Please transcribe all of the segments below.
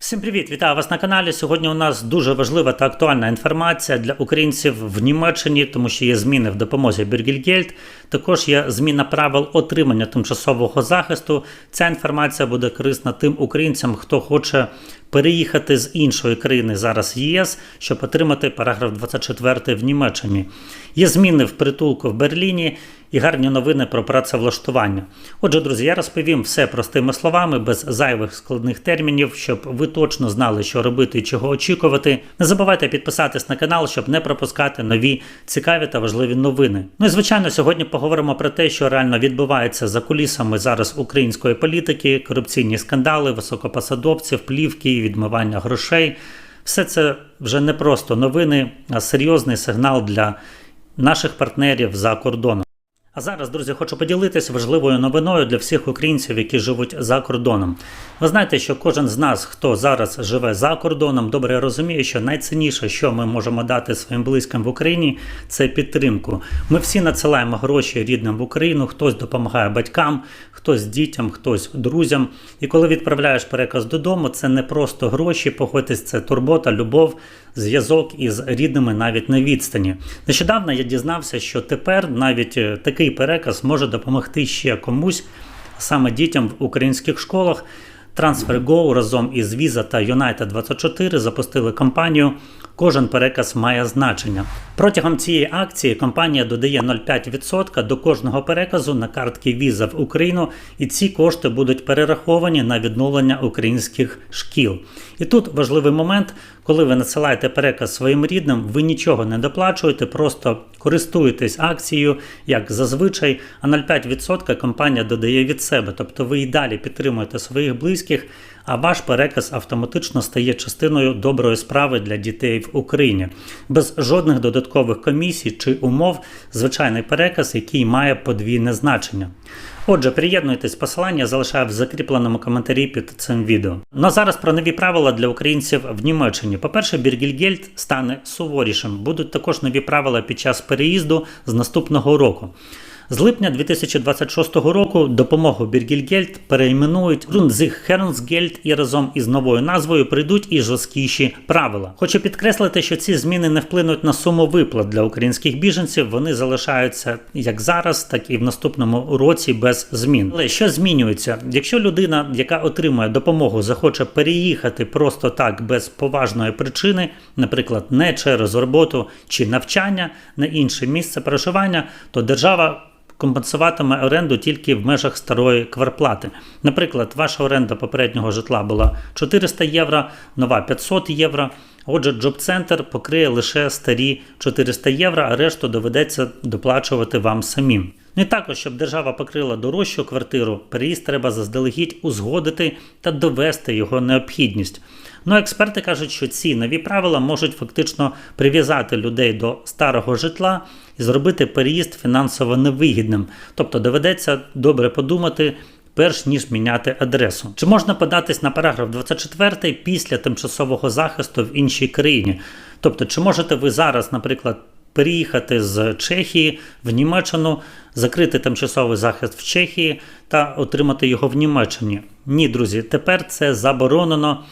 Всім привіт! Вітаю вас на каналі. Сьогодні у нас дуже важлива та актуальна інформація для українців в Німеччині, тому що є зміни в допомозі Бергельгельд. Також є зміна правил отримання тимчасового захисту. Ця інформація буде корисна тим українцям, хто хоче переїхати з іншої країни зараз ЄС, щоб отримати параграф 24 в Німеччині. Є зміни в притулку в Берліні і гарні новини про працевлаштування. Отже, друзі, я розповім все простими словами, без зайвих складних термінів, щоб ви точно знали, що робити і чого очікувати. Не забувайте підписатись на канал, щоб не пропускати нові цікаві та важливі новини. Ну і звичайно, сьогодні поговоримо про те, що реально відбувається за кулісами зараз української політики, корупційні скандали, високопосадовців, плівки, відмивання грошей. Все це вже не просто новини, а серйозний сигнал для наших партнерів за кордоном. А зараз, друзі, хочу поділитися важливою новиною для всіх українців, які живуть за кордоном. Ви знаєте, що кожен з нас, хто зараз живе за кордоном, добре розуміє, що найцінніше, що ми можемо дати своїм близьким в Україні, це підтримку. Ми всі надсилаємо гроші рідним в Україну, хтось допомагає батькам, хтось дітям, хтось друзям. І коли відправляєш переказ додому, це не просто гроші, погодьтесь, це турбота, любов, зв'язок із рідними навіть на відстані. Нещодавно я дізнався, що тепер навіть е, такий переказ може допомогти ще комусь, саме дітям в українських школах. TransferGo разом із Visa та United24 запустили кампанію Кожен переказ має значення. Протягом цієї акції компанія додає 0,5% до кожного переказу на картки Visa в Україну, і ці кошти будуть перераховані на відновлення українських шкіл. І тут важливий момент, коли ви надсилаєте переказ своїм рідним, ви нічого не доплачуєте, просто користуєтесь акцією, як зазвичай, а 0,5% компанія додає від себе. Тобто ви і далі підтримуєте своїх близьких, а ваш переказ автоматично стає частиною доброї справи для дітей в Україні. Без жодних додаткових комісій чи умов, звичайний переказ, який має подвійне значення. Отже, приєднуйтесь, посилання залишаю в закріпленому коментарі під цим відео. Ну а зараз про нові правила для українців в Німеччині. По-перше, Біргельгельд стане суворішим. Будуть також нові правила під час переїзду з наступного року. З липня 2026 року допомогу Біргельгельд перейменують Хернсгельд і разом із новою назвою прийдуть і жорсткіші правила. Хочу підкреслити, що ці зміни не вплинуть на суму виплат для українських біженців. Вони залишаються як зараз, так і в наступному році без змін. Але що змінюється? Якщо людина, яка отримує допомогу, захоче переїхати просто так без поважної причини, наприклад, не через роботу чи навчання на інше місце проживання, то держава компенсуватиме оренду тільки в межах старої кварплати. Наприклад, ваша оренда попереднього житла була 400 євро, нова 500 євро. Отже, джоб-центр покриє лише старі 400 євро, а решту доведеться доплачувати вам самим. Ну і також, щоб держава покрила дорожчу квартиру, переїзд треба заздалегідь узгодити та довести його необхідність. Ну, експерти кажуть, що ці нові правила можуть фактично прив'язати людей до старого житла і зробити переїзд фінансово невигідним. Тобто доведеться добре подумати. Перш ніж міняти адресу, чи можна податись на параграф 24 після тимчасового захисту в іншій країні? Тобто, чи можете ви зараз, наприклад, переїхати з Чехії в Німеччину, закрити тимчасовий захист в Чехії та отримати його в Німеччині? Ні, друзі, тепер це заборонено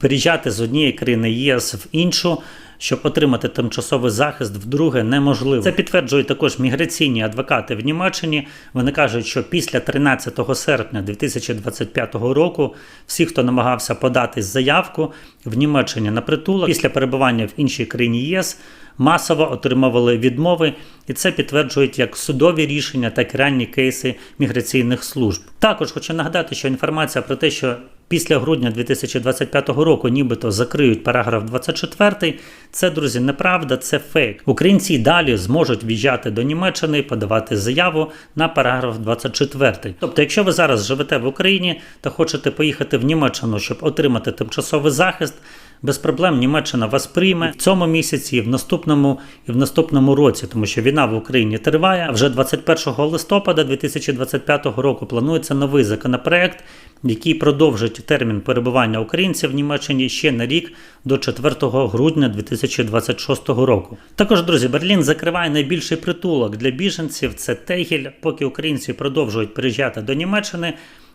переїжджати з однієї країни ЄС в іншу. Щоб отримати тимчасовий захист вдруге неможливо. Це підтверджують також міграційні адвокати в Німеччині. Вони кажуть, що після 13 серпня 2025 року всі, хто намагався подати заявку в Німеччині на притулок після перебування в іншій країні ЄС, масово отримували відмови, і це підтверджують як судові рішення, так і ранні кейси міграційних служб. Також хочу нагадати, що інформація про те, що Після грудня 2025 року нібито закриють параграф 24. Це, друзі, неправда, це фейк. Українці далі зможуть в'їжджати до Німеччини і подавати заяву на параграф 24. Тобто, якщо ви зараз живете в Україні та хочете поїхати в Німеччину, щоб отримати тимчасовий захист. Без проблем Німеччина вас прийме в цьому місяці, і в наступному і в наступному році, тому що війна в Україні триває. Вже 21 листопада 2025 року планується новий законопроект, який продовжить термін перебування українців в Німеччині ще на рік до 4 грудня 2026 року. Також, друзі, Берлін закриває найбільший притулок для біженців. Це Тегіль, поки українці продовжують приїжджати до Німеччини.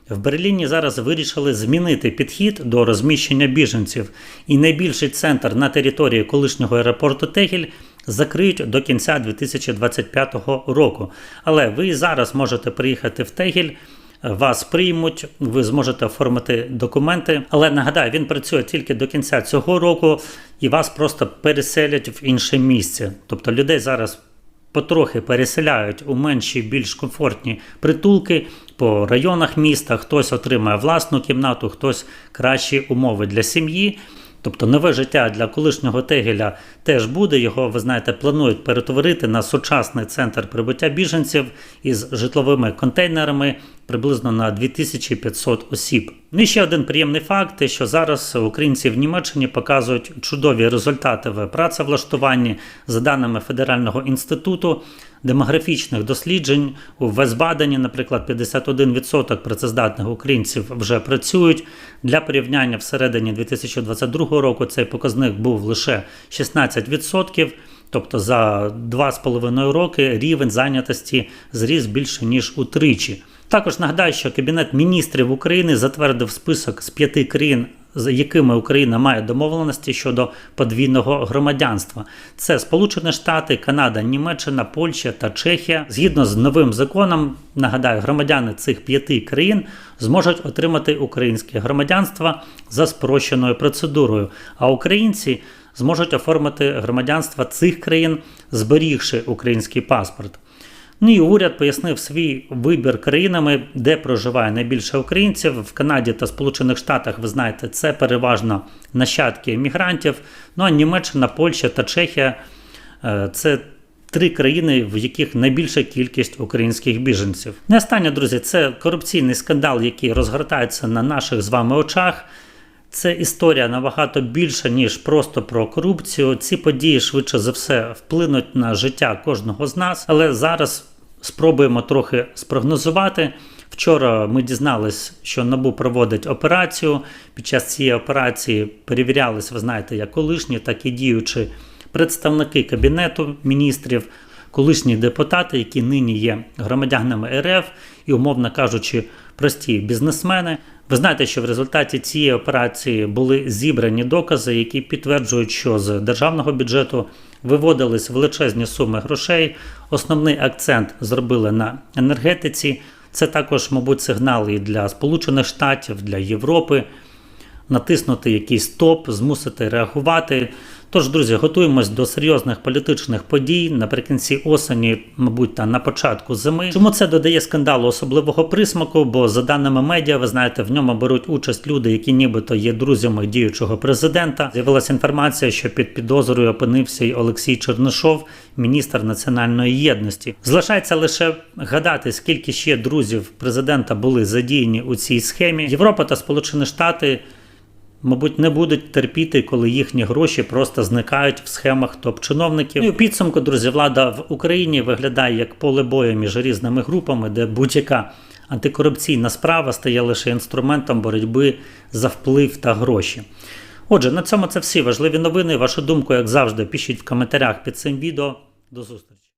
В Берліні зараз вирішили змінити підхід до розміщення біженців, і найбільший центр на території колишнього аеропорту Тегіль закриють до кінця 2025 року. Але ви зараз можете приїхати в Тегіль. Вас приймуть, ви зможете оформити документи. Але нагадаю, він працює тільки до кінця цього року, і вас просто переселять в інше місце. Тобто людей зараз потрохи переселяють у менші, більш комфортні притулки по районах міста. Хтось отримає власну кімнату, хтось кращі умови для сім'ї. Тобто нове життя для колишнього Тегеля теж буде. Його, ви знаєте, планують перетворити на сучасний центр прибуття біженців із житловими контейнерами приблизно на 2500 осіб. Ну і ще один приємний факт, те, що зараз українці в Німеччині показують чудові результати в працевлаштуванні за даними Федерального інституту демографічних досліджень у Весбадені, наприклад, 51% працездатних українців вже працюють. Для порівняння всередині 2022 року цей показник був лише 16%. Тобто за 2,5 роки рівень зайнятості зріс більше ніж утричі. Також нагадаю, що Кабінет міністрів України затвердив список з п'яти країн, з якими Україна має домовленості щодо подвійного громадянства. Це Сполучені Штати, Канада, Німеччина, Польща та Чехія. Згідно з новим законом, нагадаю, громадяни цих п'яти країн зможуть отримати українське громадянство за спрощеною процедурою. А українці зможуть оформити громадянство цих країн, зберігши український паспорт. Ну і уряд пояснив свій вибір країнами, де проживає найбільше українців. В Канаді та Сполучених Штатах, ви знаєте, це переважно нащадки емігрантів. Ну а Німеччина, Польща та Чехія е, це три країни, в яких найбільша кількість українських біженців. Не останнє, друзі, це корупційний скандал, який розгортається на наших з вами очах. Це історія набагато більша, ніж просто про корупцію. Ці події швидше за все вплинуть на життя кожного з нас. Але зараз спробуємо трохи спрогнозувати. Вчора ми дізнались, що НАБУ проводить операцію. Під час цієї операції перевірялись, ви знаєте, як колишні, так і діючі представники кабінету міністрів, колишні депутати, які нині є громадянами РФ і, умовно кажучи, прості бізнесмени. Ви знаєте, що в результаті цієї операції були зібрані докази, які підтверджують, що з державного бюджету виводились величезні суми грошей. Основний акцент зробили на енергетиці. Це також, мабуть, сигнал і для Сполучених Штатів, для Європи. Натиснути якийсь стоп, змусити реагувати. Тож, друзі, готуємось до серйозних політичних подій наприкінці осені, мабуть, та на початку зими. Чому це додає скандалу особливого присмаку? Бо за даними медіа, ви знаєте, в ньому беруть участь люди, які нібито є друзями діючого президента. З'явилася інформація, що під підозрою опинився й Олексій Чернишов, міністр національної єдності. Залишається лише гадати, скільки ще друзів президента були задіяні у цій схемі. Європа та Сполучені Штати мабуть, не будуть терпіти, коли їхні гроші просто зникають в схемах топ-чиновників. Ну, і у підсумку, друзі, влада в Україні виглядає як поле бою між різними групами, де будь-яка антикорупційна справа стає лише інструментом боротьби за вплив та гроші. Отже, на цьому це всі важливі новини. Вашу думку, як завжди, пишіть в коментарях під цим відео. До зустрічі!